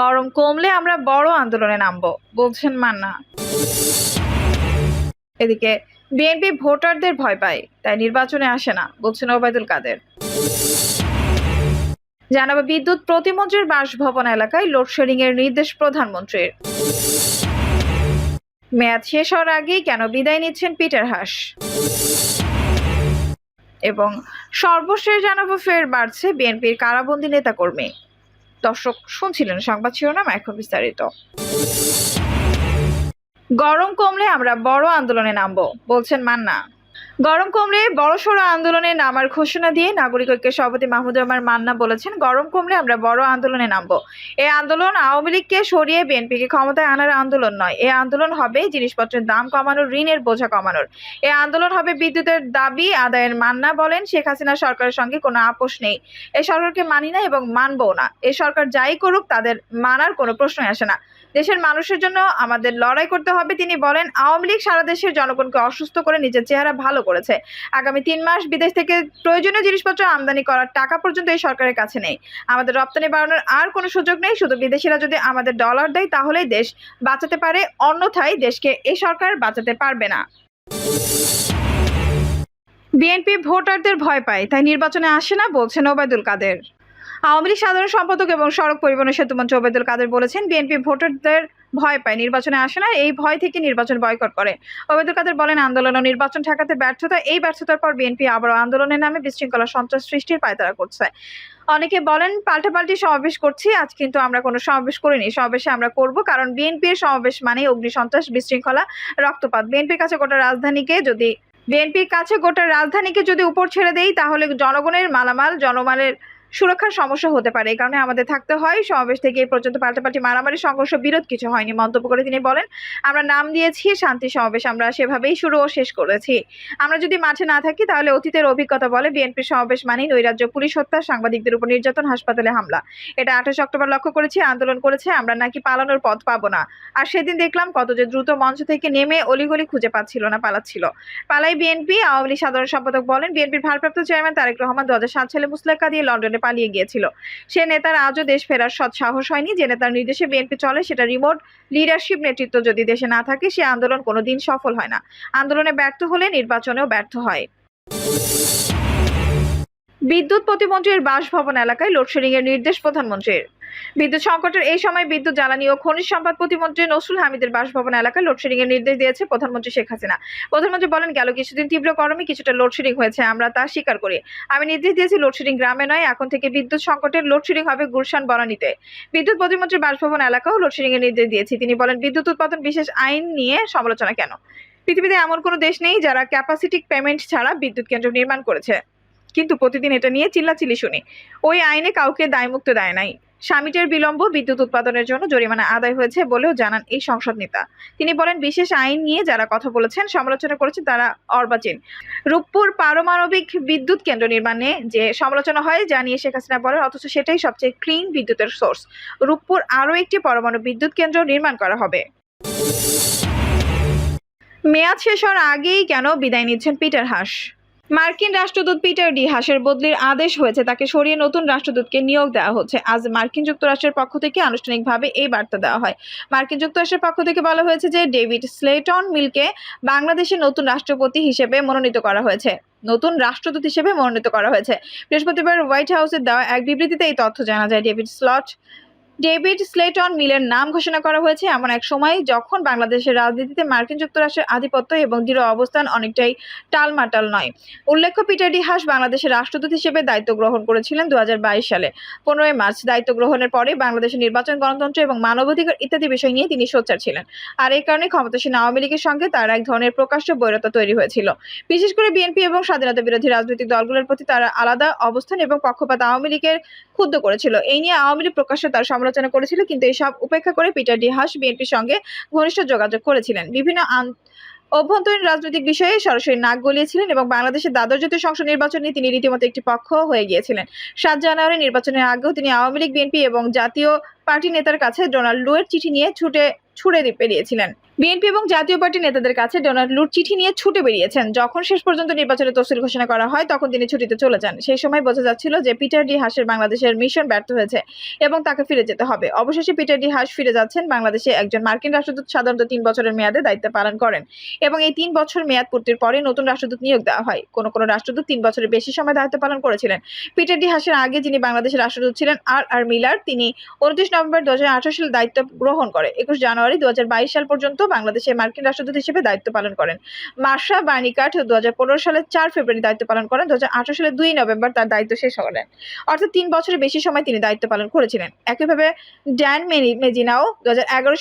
গরম কমলে আমরা বড় আন্দোলনে নামবো, বলছেন মান্না। এদিকে বিএনপি ভোটারদের ভয় পায়, তাই নির্বাচনে আসে না, বলছেন ওবায়দুল কাদের। জানাব বিদ্যুৎ প্রতিমন্ত্রীর বাসভবন এলাকায় লোডশেডিং এর নির্দেশ প্রধানমন্ত্রীর। মেয়াদ শেষ হওয়ার আগেই কেন বিদায় নিচ্ছেন পিটার হাস? এবং সর্বশেষ জানাব ফের বাড়ছে বিএনপির কারাবন্দী নেতাকর্মী। দর্শক শুনছিলেন সংবাদ শিরোনাম এখন বিস্তারিত। গরম কমলে আমরা বড় আন্দোলনে নামব, বলছেন মান্না। গরম কমলে বড়সড় আন্দোলনে নামার ঘোষণা দিয়ে নাগরিক ঐক্যের সভাপতি মাহমুদুর রহমান মান্না বলেছেন, গরম কমলে আমরা বড় আন্দোলনে নামবো। এই আন্দোলন আওয়ামী লীগকে সরিয়ে বিএনপিকে ক্ষমতায় আনার আন্দোলন নয়। এই আন্দোলন হবে জিনিসপত্রের দাম কমানোর, ঋণের বোঝা কমানোর। এই আন্দোলন হবে বিদ্যুতের দাবি আদায়ের মান্না বলেন, শেখ হাসিনা সরকারের সঙ্গে কোনো আপোষ নেই। এ সরকারকে মানি না এবং মানবও না। এ সরকার যাই করুক, তাদের মানার কোনো প্রশ্নই আসে না। দেশের মানুষের জন্য আমাদের লড়াই করতে হবে, তিনি বলেন, আওয়ামী লীগ সারা দেশের জনগণকে অসুস্থ করে নিজের চেহারা ভালো করেছে। আগামী তিন মাস বিদেশ থেকে প্রয়োজনীয় জিনিসপত্র আমদানি করার টাকা পর্যন্ত এই সরকারের কাছে নেই। আমাদের রপ্তানি বাড়ানোর আর কোনো সুযোগ নেই, শুধু বিদেশিরা যদি আমাদের ডলার দেয়, তাহলেই দেশ বাঁচাতে পারে, অন্যথায় দেশকে এই সরকার বাঁচাতে পারবে না। বিএনপি ভোটারদের ভয় পায়, তাই নির্বাচনে আসে না বলছেন ওবায়দুল কাদের। আওয়ামী লীগ সাধারণ সম্পাদক এবং সড়ক পরিবহন সেতুমন্ত্রী ওবায়দুল কাদের বলেছেন, বিএনপি ভোটারদের ভয় পায়। নির্বাচনে আসে না, এই ভয় থেকে নির্বাচন বয়কট করে। ওবায়দুল কাদের বলেন, আন্দোলন ও নির্বাচন ঠেকাতে ব্যর্থতা, এই ব্যর্থতার পর বিএনপি আবারও আন্দোলনের নামে বিশৃঙ্খলা, সন্ত্রাস সৃষ্টির পায়তারা করছে। অনেকে বলেন, পাল্টাপাল্টি সমাবেশ করছি, আজ কিন্তু আমরা কোনো সমাবেশ করিনি। সমাবেশে আমরা করব কারণ বিএনপির সমাবেশ মানে অগ্নি সন্ত্রাস, বিশৃঙ্খলা, রক্তপাত। বিএনপির কাছে গোটা রাজধানীকে যদি, বিএনপির কাছে গোটা রাজধানীকে যদি উপর ছেড়ে দেই, তাহলে জনগণের মালামাল, জনমালের সুরক্ষার সমস্যা হতে পারে। এই কারণে আমাদের থাকতে হয়। সমাবেশ থেকে এই পর্যন্ত পাল্টাপাল্টি মারামারি, সংঘর্ষ, বিরোধ কিছু হয়নি মন্তব্য করে তিনি বলেন, আমরা নাম দিয়েছি, শান্তি সমাবেশ আমরা সেভাবেই শুরু ও শেষ করেছি। আমরা যদি মাঠে না থাকি তাহলে অতীতের অভিজ্ঞতা বলে বিএনপির সমাবেশ মানেই নৈরাজ্য, পুলিশ হত্যা, সাংবাদিকদের উপর নির্যাতন, হাসপাতালে হামলা। এটা আঠাশ অক্টোবর লক্ষ্য করেছি, আন্দোলন করেছে, আমরা নাকি পালানোর পথ পাবো না। আর সেদিন দেখলাম কত যে দ্রুত মঞ্চ থেকে নেমে অলিগলি খুঁজে পাচ্ছিল না, পালাচ্ছিল। পালাই বিএনপি, আওয়ামী লীগ সাধারণ সম্পাদক বলেন, বিএনপির ভারপ্রাপ্ত চেয়ারম্যান তারেক রহমান দু সালে মুসলেকা দিয়ে লন্ডনে পালিয়ে গিয়েছিল। সে নেতার আজও দেশ ফেরার সৎ সাহস হয়নি। যে নেতার নির্দেশে বিএনপি চলে, সেটা রিমোট লিডারশিপ নেতৃত্ব যদি দেশে না থাকে, সে আন্দোলন কোনোদিন সফল হয় না। আন্দোলনে ব্যর্থ হলে নির্বাচনেও ব্যর্থ হয়। বিদ্যুৎ প্রতিমন্ত্রীর বাসভবন এলাকায় লোডশেডিং এর নির্দেশ প্রধানমন্ত্রীর। বিদ্যুৎ সংকটের এই সময় বিদ্যুৎ, জ্বালানি ও খনিজ সম্পদ প্রতিমন্ত্রী নসরুল হামিদের বাসভবন এলাকায় লোডশেডিং এর নির্দেশ দিয়েছে প্রধানমন্ত্রী শেখ হাসিনা। প্রধানমন্ত্রী বলেন, গেল কিছুদিন তীব্র গরমে কিছুটা লোডশেডিং হয়েছে, আমরা তা স্বীকার করি। আমি নির্দেশ দিয়েছি লোডশেডিং গ্রামে নয়, এখন থেকে বিদ্যুৎ সংকটের লোডশেডিং হবে গুলশান, বনানীতে। বিদ্যুৎ প্রতিমন্ত্রীর বাসভবন এলাকাও লোডশেডিং এর নির্দেশ দিয়েছি। তিনি বলেন, বিদ্যুৎ উৎপাদন বিশেষ আইন নিয়ে সমালোচনা কেন? পৃথিবীতে এমন কোনো দেশ নেই যারা ক্যাপাসিটি পেমেন্ট ছাড়া বিদ্যুৎ কেন্দ্র নির্মাণ করেছে। কিন্তু প্রতিদিন এটা নিয়ে চিল্লাচিল্লি শুনি। ওই আইনে কাউকে দায়মুক্ত দেয় নাই। স্বামীটের বিলম্ব বিদ্যুৎ উৎপাদনের জন্য জরিমানা আদায় হয়েছে বলেও জানান এই সংসদ নেতা। তিনি বলেন, বিশেষ আইন নিয়ে যারা কথা বলেছেন, সমালোচনা করেছেন তারা অর্বাচীন। রূপপুর পারমাণবিক বিদ্যুৎ কেন্দ্র নির্মাণে যে সমালোচনা হয়, জানিয়ে শেখ হাসিনা বলেন, অথচ সেটাই সবচেয়ে ক্লিন বিদ্যুতের সোর্স। রূপপুর আরও একটি পরমাণু বিদ্যুৎ কেন্দ্র নির্মাণ করা হবে। মেয়াদ শেষ হওয়ার আগেই কেন বিদায় নিচ্ছেন পিটার হাস? মার্কিন রাষ্ট্রদূত পিটার ডি হাসের বদলির আদেশ হয়েছে, তাকে সরিয়ে নতুন রাষ্ট্রদূতকে নিয়োগ দেওয়া হচ্ছে। আজ মার্কিন যুক্তরাষ্ট্রের পক্ষ থেকে আনুষ্ঠানিকভাবে এই বার্তা দেওয়া হয়। মার্কিন যুক্তরাষ্ট্রের পক্ষ থেকে বলা হয়েছে যে, ডেভিড স্লেটন মিলকে বাংলাদেশের নতুন রাষ্ট্রপতি হিসেবে মনোনীত করা হয়েছে। নতুন রাষ্ট্রদূত হিসেবে মনোনীত করা হয়েছে। বৃহস্পতিবার হোয়াইট হাউসের দেওয়া এক বিবৃতিতে এই তথ্য জানা যায়। ডেভিড স্লট ডেভিড স্লেটন মিলের নাম ঘোষণা করা হয়েছে এমন এক সময় যখন বাংলাদেশের রাজনীতিতে মার্কিন যুক্তরাষ্ট্রের আধিপত্য এবং দৃঢ় অবস্থান অনেকটাই টালমাটাল নয়। উল্লেখ্য, পিটার ডি হাস বাংলাদেশের রাষ্ট্রদূত হিসেবে দায়িত্ব গ্রহণ করেছিলেন দু হাজার বাইশ সালে। পনেরোই মার্চ দায়িত্ব গ্রহণের পরে বাংলাদেশের নির্বাচন, গণতন্ত্র এবং মানবাধিকার ইত্যাদি বিষয় নিয়ে তিনি সোচ্চার ছিলেন। আর এই কারণে ক্ষমতাসীন আওয়ামী লীগের সঙ্গে তার এক ধরনের প্রকাশ্য বৈরতা তৈরি হয়েছিল। বিশেষ করে বিএনপি এবং স্বাধীনতা বিরোধী রাজনৈতিক দলগুলোর প্রতি তারা আলাদা অবস্থান এবং পক্ষপাত আওয়ামী লীগের ক্ষুব্ধ করেছিল। এই নিয়ে আওয়ামী লীগ প্রকাশ্যে তার সমালোচনা করেছিল, কিন্তু এসব উপেক্ষা করে পিটার ডি হাস বিএনপির সঙ্গে ঘনিষ্ঠ যোগাযোগ করেছিলেন। বিভিন্ন অভ্যন্তরীণ রাজনৈতিক বিষয়ে সরাসরি নাক গলিয়েছিলেন এবং বাংলাদেশের দ্বাদশ জাতীয় সংসদ নির্বাচন তিনি রীতিমতো একটি পক্ষ হয়ে গিয়েছিলেন। সাত জানুয়ারি নির্বাচনের আগেও তিনি আওয়ামী লীগ, বিএনপি এবং জাতীয় পার্টি নেতার কাছে ডোনাল্ড লুয়ের চিঠি নিয়ে ছুটে ছুড়ে পেরিয়েছিলেন। বিএনপি এবং জাতীয় পার্টি নেতাদের কাছে ডোনাল্ড লুট চিঠি নিয়ে ছুটে বেরিয়েছেন। যখন শেষ পর্যন্ত নির্বাচনের তফসিল ঘোষণা করা হয়, তখন তিনি ছুটিতে চলে যান। সেই সময় বোঝা যাচ্ছিল যে পিটার ডি হাসের বাংলাদেশের মিশন ব্যর্থ হয়েছে এবং তাকে ফিরে যেতে হবে। অবশেষে পিটার ডি হাস ফিরে যাচ্ছেন বাংলাদেশে একজন মার্কিন রাষ্ট্রদূত সাধারণত তিন বছরের মেয়াদে দায়িত্ব পালন করেন এবং এই তিন বছর মেয়াদ পূর্তির পরে নতুন রাষ্ট্রদূত নিয়োগ দেওয়া হয়। কোনো কোনো রাষ্ট্রদূত তিন বছরের বেশি সময় দায়িত্ব পালন করেছিলেন। পিটার ডি হাসের আগে যিনি বাংলাদেশের রাষ্ট্রদূত ছিলেন আর আর মিলার, তিনি উনত্রিশ নভেম্বর দু সালে দায়িত্ব গ্রহণ করে। একুশ জানুয়ারি দু হাজার বাইশ সাল পর্যন্ত বাংলাদেশে মার্কিন রাষ্ট্রদূত হিসেবে দায়িত্ব পালন করেন। মার্শা বার্নিকাট দু সালের চার ফেব্রুয়ারি দায়িত্ব পালন করেন দু সালের দুই নভেম্বর তার দায়িত্ব শেষ করেন। অর্থাৎ তিন বছরের বেশি সময় তিনি দায়িত্ব পালন করেছিলেন। একইভাবে ড্যান মেজিনাও দু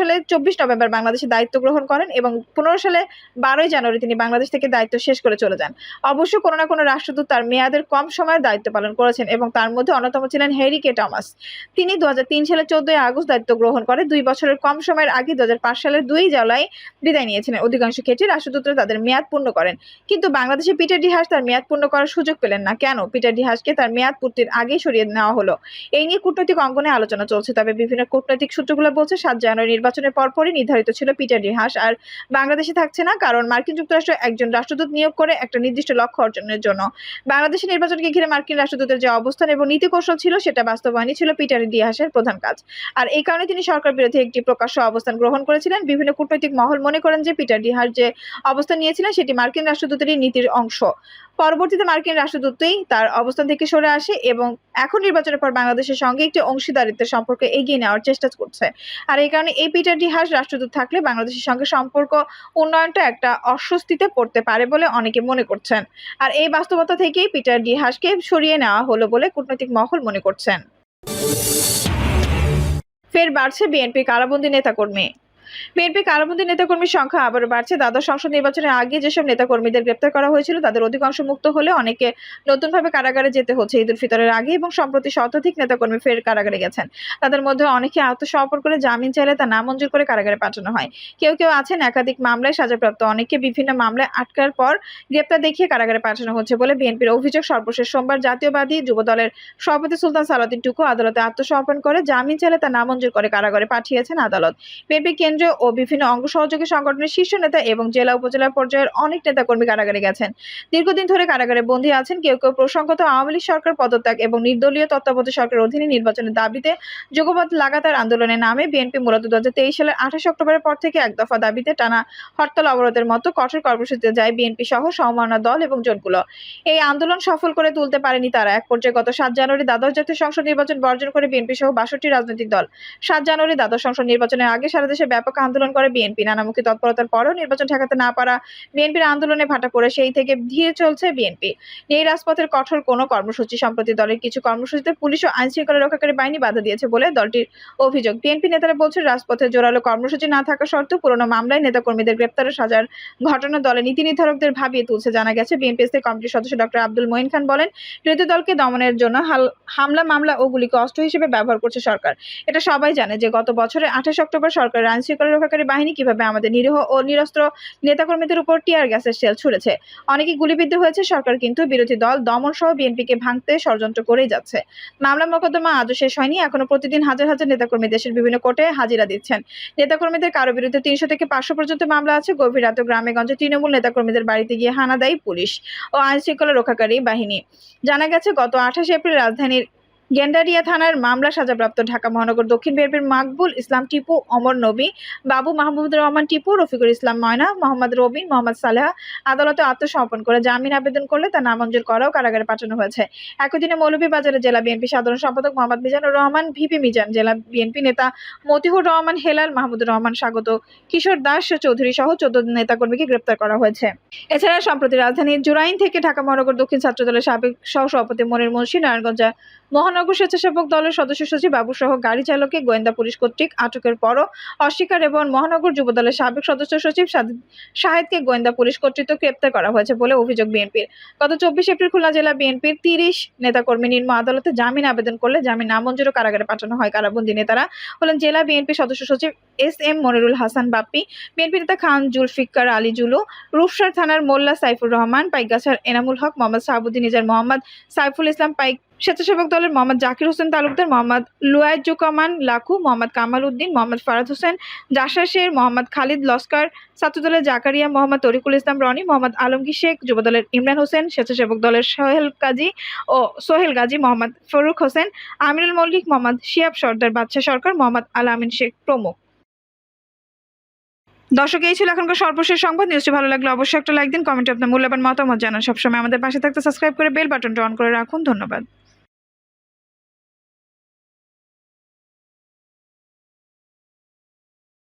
সালে চব্বিশ নভেম্বর বাংলাদেশে দায়িত্ব গ্রহণ করেন এবং পনেরো সালে বারোই জানুয়ারি তিনি বাংলাদেশ থেকে দায়িত্ব শেষ করে চলে যান। অবশ্য কোনো না কোনো রাষ্ট্রদূত তার মেয়াদের কম সময়ের দায়িত্ব পালন করেছেন এবং তার মধ্যে অন্যতম ছিলেন হ্যারি কে টমাস। তিনি দু হাজার তিন সালে চোদ্দই আগস্ট দায়িত্ব গ্রহণ করে, দুই বছরের কম সময়ের আগে দু সালের দুই জুলাই বিদায় নিয়েছিলেন অধিকাংশ ক্ষেত্রে রাষ্ট্রদূতরা তাদের মেয়াদ পূর্ণ করেন। কিন্তু বাংলাদেশে পিটার ডিহাস তার মেয়াদ পূর্ণ করার সুযোগ পেলেন না। কেন? পিটার ডিহাসকে তার মেয়াদ পূর্তির আগেই সরিয়ে নেওয়া হলো। এই নিয়ে কূটনৈতিক অঙ্গনে আলোচনা চলছে। তবে বিভিন্ন কূটনৈতিক সূত্রগুলো বলছে, সাত জানুয়ারি নির্বাচনের পরপরই নির্ধারিত ছিল পিটার ডিহাস আর বাংলাদেশে থাকছে না, কারণ মার্কিন যুক্তরাষ্ট্র একজন রাষ্ট্রদূত নিয়োগ করে একটা নির্দিষ্ট লক্ষ্য অর্জনের জন্য। বাংলাদেশের নির্বাচনকে ঘিরে মার্কিন রাষ্ট্রদূতের যে অবস্থান এবং নীতি কৌশল ছিল, সেটা বাস্তবায়নই ছিল পিটার ডিহাসের প্রধান কাজ। আর এই কারণে তিনি সরকার বিরোধী একটি প্রকাশ্য অবস্থান গ্রহণ করেছিলেন। বিভিন্ন কূটনৈতিক মহল মনে করেন যে পিটার ডিহার যে অবস্থান নিয়েছিলেন, সেটি মার্কিন রাষ্ট্রদূতেরই নীতির অংশ। পরবর্তীতে মার্কিন রাষ্ট্রদূতই তার অবস্থান থেকে সরে আসে এবং এখন নির্বাচনের পর বাংলাদেশের সঙ্গে একটি অংশীদারিত্বের সম্পর্ক এগিয়ে নেওয়ার চেষ্টা করছে। আর এই কারণে এই পিটার ডিহাস রাষ্ট্রদূত থাকলে বাংলাদেশের সঙ্গে সম্পর্ক উন্নয়নটা একটা অস্বস্তিতে পড়তে পারে বলে অনেকে মনে করছেন। আর এই বাস্তবতা থেকেই পিটার ডিহাসকে সরিয়ে নেওয়া হলো বলে কূটনৈতিক মহল মনে করছেন। ফের বাড়ছে বিএনপি কারাবন্দী নেতাকর্মী। বিএনপি কারাবন্দী নেতাকর্মীর সংখ্যা আবারও বাড়ছে। দ্বাদশ সংসদ নির্বাচনের আগে যেসব নেতাকর্মীদের গ্রেপ্তার করা হয়েছিল, তাদের অধিকাংশ মুক্ত হলে অনেকে নতুনভাবে কারাগারে যেতে হচ্ছে। ঈদ উল ফিতরের আগে এবং সম্প্রতি শতাধিক নেতাকর্মী ফের কারাগারে গেছেন। তাদের মধ্যে অনেকে আত্মসমর্পণ করে জামিন চাইলে তা নামঞ্জুর করে কারাগারে পাঠানো হয়। কেউ কেউ আছেন একাধিক মামলায় সাজাপ্রাপ্ত। অনেকে বিভিন্ন মামলায় আটকার পর গ্রেপ্তার দেখিয়ে কারাগারে পাঠানো হচ্ছে বলে বিএনপির অভিযোগ। সর্বশেষ সোমবার জাতীয়বাদী যুব দলের সভাপতি সুলতান সালাদিন টুকু আদালতে আত্মসমর্পণ করে জামিন চাইলে তা নামঞ্জুর করে কারাগারে পাঠিয়েছেন আদালত। বিএনপি কেন্দ্রীয় ও বিভিন্ন অঙ্গ সহযোগী সংগঠনের শীর্ষ নেতা এবং জেলা উপজেলা পর্যায়ের অনেক নেতাকর্মী কারাগারে গেছেন। দীর্ঘদিন ধরে কারাগারে বন্দী আছেন কেউ কেউ প্রসঙ্গত আওয়ামী লীগ সরকার পদত্যাগ এবং নির্দলীয় তত্ত্বাবধায়ক সরকারের অধীনে নির্বাচনের দাবিতে যুগপথ লাগাতার আন্দোলনের নামে বিএনপি মূলত দু হাজার তেইশ সালের আঠাশ অক্টোবরের পর থেকে এক দফা দাবিতে টানা হরতাল অবরোধের মতো কঠোর কর্মসূচিতে যায় বিএনপি সহ সমমনা দল এবং জোটগুলো। এই আন্দোলন সফল করে তুলতে পারেনি তারা। এক পর্যায়ে গত সাত জানুয়ারি দ্বাদশ জাতীয় সংসদ নির্বাচন বর্জন করে বিএনপি সহ বাষট্টি রাজনৈতিক দল। সাত জানুয়ারি দ্বাদশ সংসদ নির্বাচনের আগে সারা দেশে ব্যাপক আন্দোলন করে বিএনপি। নানামুখী তৎপরতার পরেও নির্বাচন ঠেকাতে না পারা বিএনপির আন্দোলনে ভাটা পড়ে সেই থেকে ধীরে চলছে বিএনপি। এই রাজপথের কঠোর কোনো কর্মসূচি সম্প্রতি দলের কিছু কর্মসূচিতে পুলিশ ও আইন শৃঙ্খলা রক্ষাকারী বাহিনী বাধা দিয়েছে বলে দলটির অভিযোগ। বিএনপি নেতারা বলছেন, রাজপথে জোরালো কর্মসূচি না থাকা সত্ত্বেও পুরনো মামলায় নেতাকর্মীদের গ্রেপ্তারের সাজার ঘটনা দলে নীতি নির্ধারকদের ভাবিয়ে তুলছে জানা গেছে। বিএনপি স্থায়ী কমিটির সদস্য ডক্টর আব্দুল মঈন খান বলেন, বিরোধী দলকে দমনের জন্য হামলা, মামলা ও গুলিকে অস্ত্র হিসেবে ব্যবহার করছে সরকার। এটা সবাই জানে যে গত বছরের আঠাশ অক্টোবর সরকারের আইন শৃঙ্খলা রক্ষাকারী বাহিনী কীভাবে আমাদের নিরীহ ও নিরস্ত্র নেতাকর্মীদের উপর টিয়ার গ্যাসের শেল ছুড়েছে? অনেকে গুলিবিদ্ধ হয়েছে, সরকার কিন্তু বিরোধী দল দমন সহ বিএনপিকে ভাঙতে ষড়যন্ত্র করেই যাচ্ছে। মামলা মোকদ্দমা আজও শেষ হয়নি, এখনও প্রতিদিন হাজার হাজার নেতাকর্মী দেশের বিভিন্ন কোর্টে হাজিরা দিচ্ছেন। নেতাকর্মীদের কারও বিরুদ্ধে তিনশো থেকে পাঁচশো পর্যন্ত মামলা আছে, গভীর রাতে গ্রামে গঞ্জে তৃণমূল নেতাকর্মীদের বাড়িতে গিয়ে হানা দেয় পুলিশ ও আইন শৃঙ্খলা রক্ষাকারী বাহিনী। জানা গেছে, গত আঠাশে এপ্রিল রাজধানীর গেন্ডারিয়া থানার মামলা সাজাপ্রাপ্ত ঢাকা মহানগর দক্ষিণ বিএনপির মাকবুল ইসলাম টিপু, অমর নবী, বাবু মাহমুদুর রহমান টিপু, রফিকুল ইসলাম ময়না, মোহাম্মদ রবিন মোহাম্মদ সালেহা আদালতে আত্মসমর্পণ করে জামিন আবেদন করলে তা নামঞ্জুর করাও কারাগারে পাঠানো হয়েছে। একই দিনে মৌলভীবাজারে জেলা বিএনপি সাধারণ সম্পাদক মোহাম্মদ মিজানুর রহমান, ভিপি মিজান, জেলা বিএনপি নেতা মতিহুর রহমান, হেলাল মাহমুদুর রহমান স্বাগত। কিশোর দাস, চৌধুরী সহ চোদ্দ নেতাকর্মীকে গ্রেপ্তার করা হয়েছে। এছাড়া সম্প্রতি রাজধানীর জুরাইন থেকে ঢাকা মহানগর দক্ষিণ ছাত্রদলের সাবেক সহ সভাপতি মনির মুন্সি নারায়ণগঞ্জ মহানগর স্বেচ্ছাসেবক দলের সদস্য সচিব বাবু সহ গাড়ি চালককে গোয়েন্দা পুলিশ কর্তৃক আটকের পরও অস্বীকার এবং মহানগর যুব দলের সাবেক সদস্য সচিব শাহেদকে গোয়েন্দা পুলিশ কর্তৃক গ্রেপ্তার করা হয়েছে বলে অভিযোগ বিএনপির। গত চব্বিশ এপ্রিল খুলনা জেলা বিএনপির তিরিশ নেতাকর্মী নিম্ন আদালতে জামিন আবেদন করলে জামিন নামঞ্জুর কারাগারে পাঠানো হয়। কারাবন্দী নেতারা হলেন জেলা বিএনপি সদস্য সচিব S M Monirul Hasan Bappi, BNP নেতা খান জুলফিকার আলী জুলু, রূপসার থানার মোল্লা সাইফুর রহমান, পাইকগাছার এনামুল হক, মোহাম্মদ সাহাবুদ্দিন নিজার মোহাম্মদ, সাইফুল ইসলাম পাইক স্বেচ্ছাসেবক দলের মোহাম্মদ জাকির হোসেন তালুকদার, মোহাম্মদ লুয়াইজুকামান লাখু, মোহাম্মদ কামাল উদ্দিন মোহাম্মদ ফারাদ হোসেন জাসা শের, মোহাম্মদ খালিদ লস্কর, ছাত্রদলের জাকারিয়া মোহাম্মদ তরিকুল ইসলাম রনি, মোহাম্মদ আলমগীর শেখ, যুবদলের ইমরান হোসেন, স্বেচ্ছাসেবক দলের সোহেল কাজী ও সোহেল গাজী, মোহাম্মদ ফরুক হোসেন আমিরুল মল্লিক, মোহাম্মদ শিয়াব সর্দার বাদশাহ সরকার, মোহাম্মদ আল আমিন শেখ প্রমুখ। দর্শক, এই ছিল এখনকার সর্বশেষ সংবাদ। নিউজটি ভালো লাগলে অবশ্যই একটা লাইক দিন কমেন্টে আপনার মূল্যবান মতামত জানান। সবসময় আমাদের পাশে থাকতে সাবস্ক্রাইব করে বেল বাটনটা অন করে রাখুন। ধন্যবাদ।